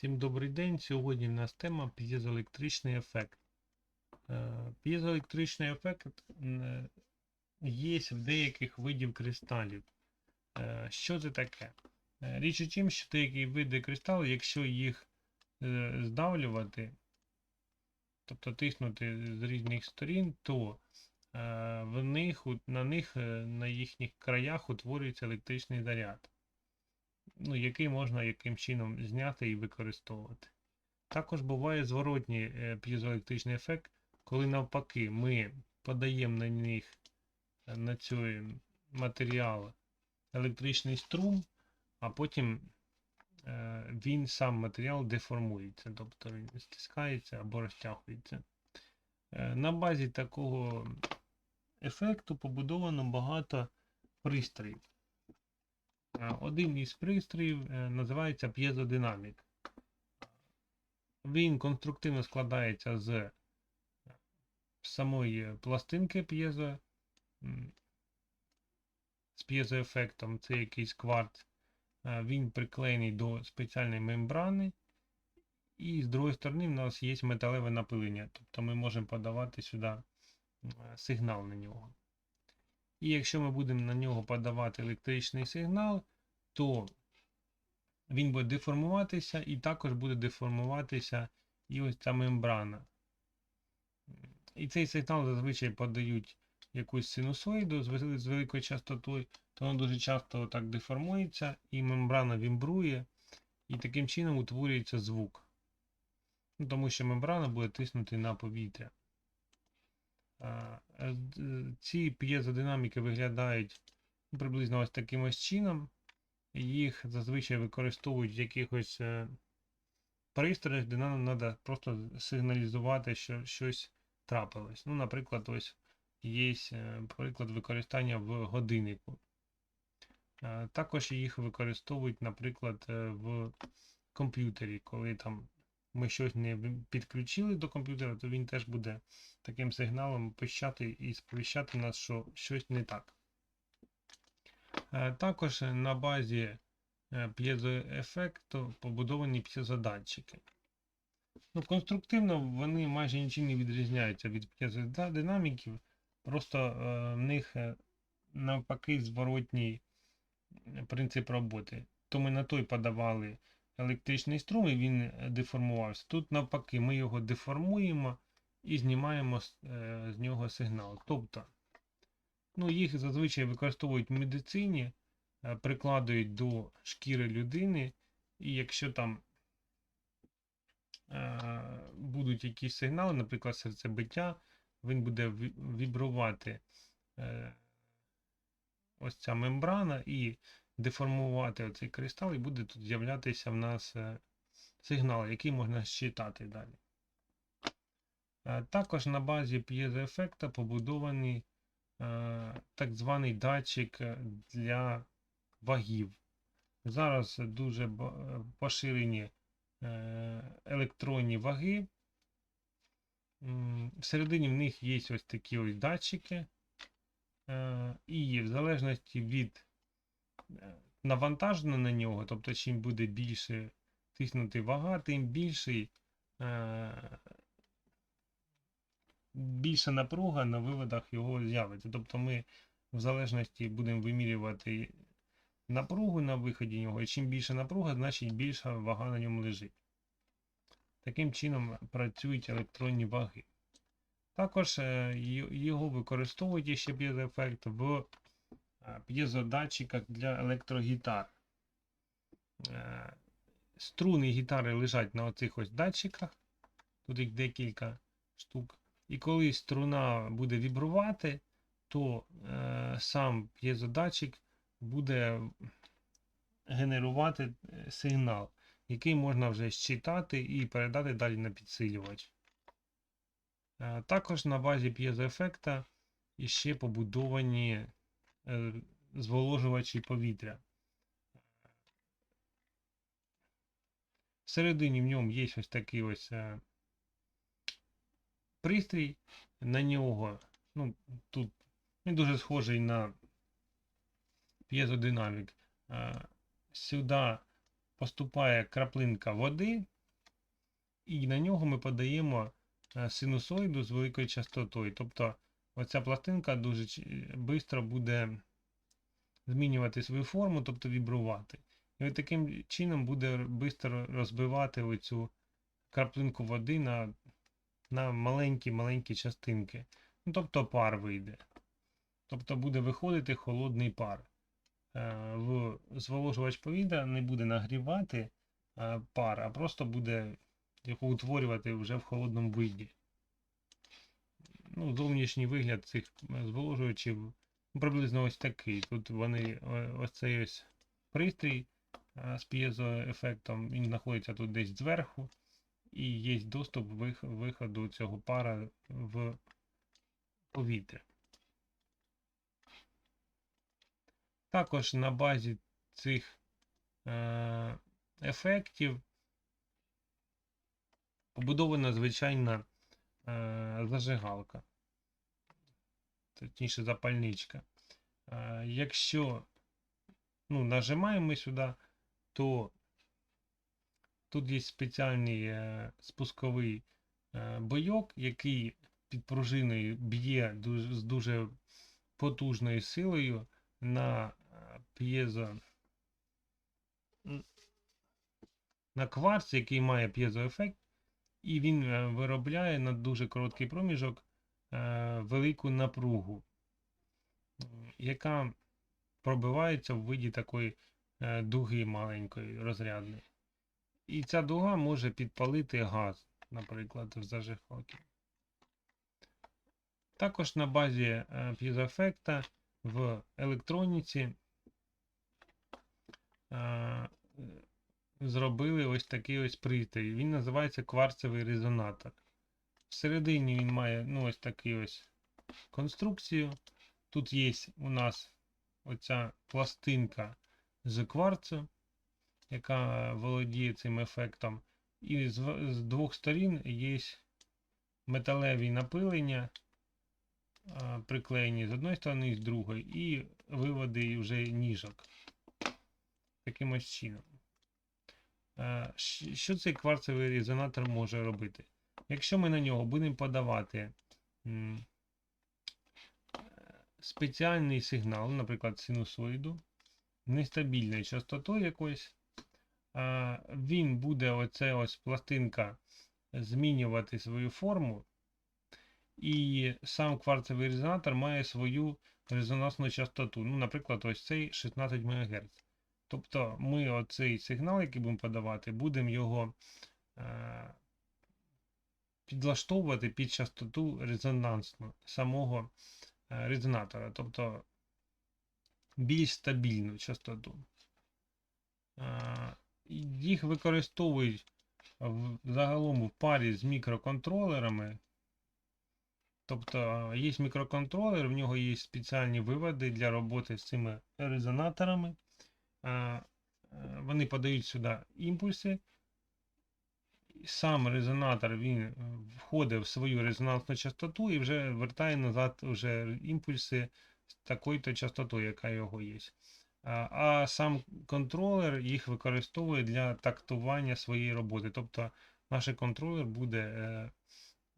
Всім добрий день. Сьогодні в нас тема п'єзоелектричний ефект. Е, П'єзоелектричний ефект е, є в деяких видів кристалів. Е, Що це таке? Річ у тім, що деякі види кристалів, якщо їх здавлювати, тобто тиснути з різних сторін, то в них, на них, на їхніх краях утворюється електричний заряд ну, який можна яким чином зняти і використовувати. Також буває зворотній е, п'єзоелектричний ефект, коли навпаки ми подаємо на них е, на цей матеріал електричний струм, а потім е, він сам матеріал деформується, тобто він стискається або розтягується. На базі такого ефекту побудовано багато пристроїв. Е, Один із пристроїв е, називається п'єзодинамік. Він конструктивно складається з е, самої пластинки п'єзо, з п'єзоефектом, це якийсь кварц. Е, Він приклеєний до спеціальної мембрани. І з другої сторони в нас є металеве напилення, тобто ми можемо подавати сюди сигнал на нього. І якщо ми будемо на нього подавати електричний сигнал, то він буде деформуватися і також буде деформуватися і ось ця мембрана. І цей сигнал зазвичай подають якусь синусоїду з великою частотою, то воно дуже часто так деформується, і мембрана вібрує, і таким чином утворюється звук. Ну, тому що мембрана буде тиснути на повітря. Е, Ці п'єзодинаміки виглядають приблизно ось таким ось чином. Їх зазвичай використовують в якихось е, пристроях, де нам треба просто сигналізувати, що щось трапилось. Ну, наприклад, ось є е, приклад використання в годиннику. Е, Також їх використовують, наприклад, в комп'ютері, коли там ми щось не підключили до комп'ютера, то він теж буде таким сигналом пищати і сповіщати нас, що щось не так. Е, Також на базі е, п'єзоефекту побудовані п'єзодатчики. Ну, конструктивно вони майже нічим не відрізняються від п'єзодинаміків, просто е, в них е, навпаки зворотній е, принцип роботи. То ми на той подавали електричний струм і він е, деформувався. Тут навпаки ми його деформуємо і знімаємо е, з нього сигнал. Тобто, ну, їх зазвичай використовують в медицині, е, прикладають до шкіри людини, і якщо там е, будуть якісь сигнали, наприклад, серцебиття, він буде вібрувати е, ось ця мембрана і деформувати оцей кристал, і буде тут з'являтися в нас сигнал, який можна считати далі. Також на базі п'єзоефекта побудований так званий датчик е, для вагів. Зараз дуже е, поширені е, електронні ваги. Всередині в них є ось такі ось датчики. Е, І в залежності від е, навантаження на нього, тобто чим буде більше тиснути вага, тим більший, е, більша напруга на виводах його з'явиться. Тобто ми в залежності будемо вимірювати напругу на виході нього, і чим більша напруга, значить більша вага на ньому лежить. Таким чином працюють електронні ваги. Також е, його використовують ще п'єзоефект в е, п'єзодатчиках для електрогітар. Е, Струни гітари лежать на оцих ось датчиках. Тут їх декілька штук. І коли струна буде вібрувати, то е, сам п'єзодатчик буде генерувати е, сигнал, який можна вже считати і передати далі на підсилювач. Е, Також на базі п'єзоефекта іще побудовані е, зволожувачі повітря. Всередині в ньому є ось такий ось е, пристрій. На нього, ну, тут він дуже схожий на п'єзодинамік. Е, Сюди поступає краплинка води, і на нього ми подаємо е, синусоїду з великою частотою. Тобто оця пластинка дуже швидко буде змінювати свою форму, тобто вібрувати. І таким чином буде швидко розбивати оцю краплинку води на, на маленькі-маленькі частинки. Ну, тобто пар вийде. Тобто буде виходити холодний пар. Е, в зволожувач повітря не буде нагрівати е, пар, а просто буде його утворювати вже в холодному виді. Ну, Зовнішній вигляд цих зволожувачів ну, приблизно ось такий. Тут вони ось цей ось пристрій е, з п'єзоефектом, він знаходиться тут десь зверху, і є доступ вих- виходу цього пара в повітря. Також на базі цих е, ефектів побудована звичайна е, зажигалка, точніше запальничка. Е, якщо ну, нажимаємо сюди, то тут є спеціальний е, спусковий е, бойок, який під пружиною б'є з дуже потужною силою на е, п'єзо на кварц, який має п'єзоефект, і він виробляє на дуже короткий проміжок велику напругу, яка пробивається в виді такої дуги маленької розрядної. І ця дуга може підпалити газ, наприклад, в зажигалці. Також на базі е, п'єзоефекта в електроніці е, зробили ось такий ось пристрій. Він називається кварцевий резонатор. Всередині він має ну, ось такий ось конструкцію. Тут є у нас оця пластинка з кварцу, яка володіє цим ефектом. І з, з двох сторін є металеві напилення, приклеєні з одної сторони і з другої, і виводи вже ніжок. Таким ось чином. Що цей кварцевий резонатор може робити? Якщо ми на нього будемо подавати спеціальний сигнал, наприклад, синусоїду, нестабільною частотою якоюсь, він буде оце ось пластинка змінювати свою форму, і сам кварцевий резонатор має свою резонансну частоту. Ну, наприклад, ось цей 16 МГц. Тобто ми оцей сигнал, який будемо подавати, будемо його е, підлаштовувати під частоту резонансну самого е, резонатора, тобто більш стабільну частоту. Е, їх використовують в, загалом в парі з мікроконтролерами. Тобто є мікроконтролер, в нього є спеціальні виводи для роботи з цими резонаторами. Е, Вони подають сюди імпульси. Сам резонатор він е, входить в свою резонансну частоту і вже вертає назад вже імпульси з такою-то частотою, яка його є. А, а сам контролер їх використовує для тактування своєї роботи. Тобто наш контролер буде е,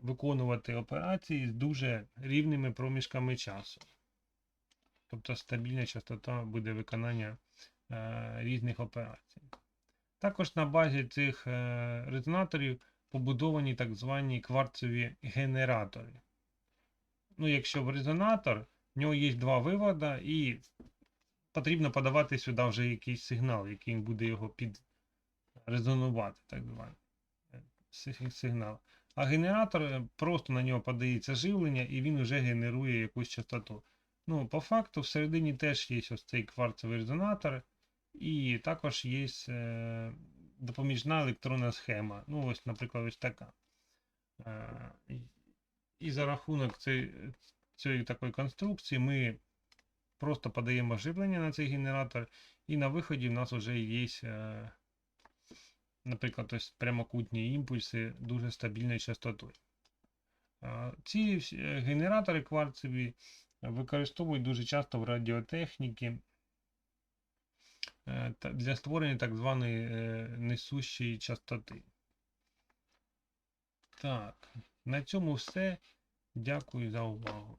виконувати операції з дуже рівними проміжками часу. Тобто стабільна частота буде виконання е, різних операцій. Також на базі цих е, резонаторів побудовані так звані кварцеві генератори. Ну, якщо в резонатор, в нього є два виводи, і потрібно подавати сюди вже якийсь сигнал, який буде його підрезонувати, так званий е, сигнал. А генератор е, просто на нього подається живлення і він вже генерує якусь частоту. Ну, по факту, всередині теж є ось цей кварцевий резонатор, і також є е, допоміжна електронна схема. Ну, ось, наприклад, ось така. І- за рахунок цієї такої конструкції ми просто подаємо живлення на цей генератор, і на виході в нас вже є, е, наприклад, ось прямокутні імпульси дуже стабільною частотою. Ці е, генератори кварцеві використовують дуже часто в радіотехніці. е, для створення так званої е, несущої частоти. Так, на цьому все. Дякую за увагу.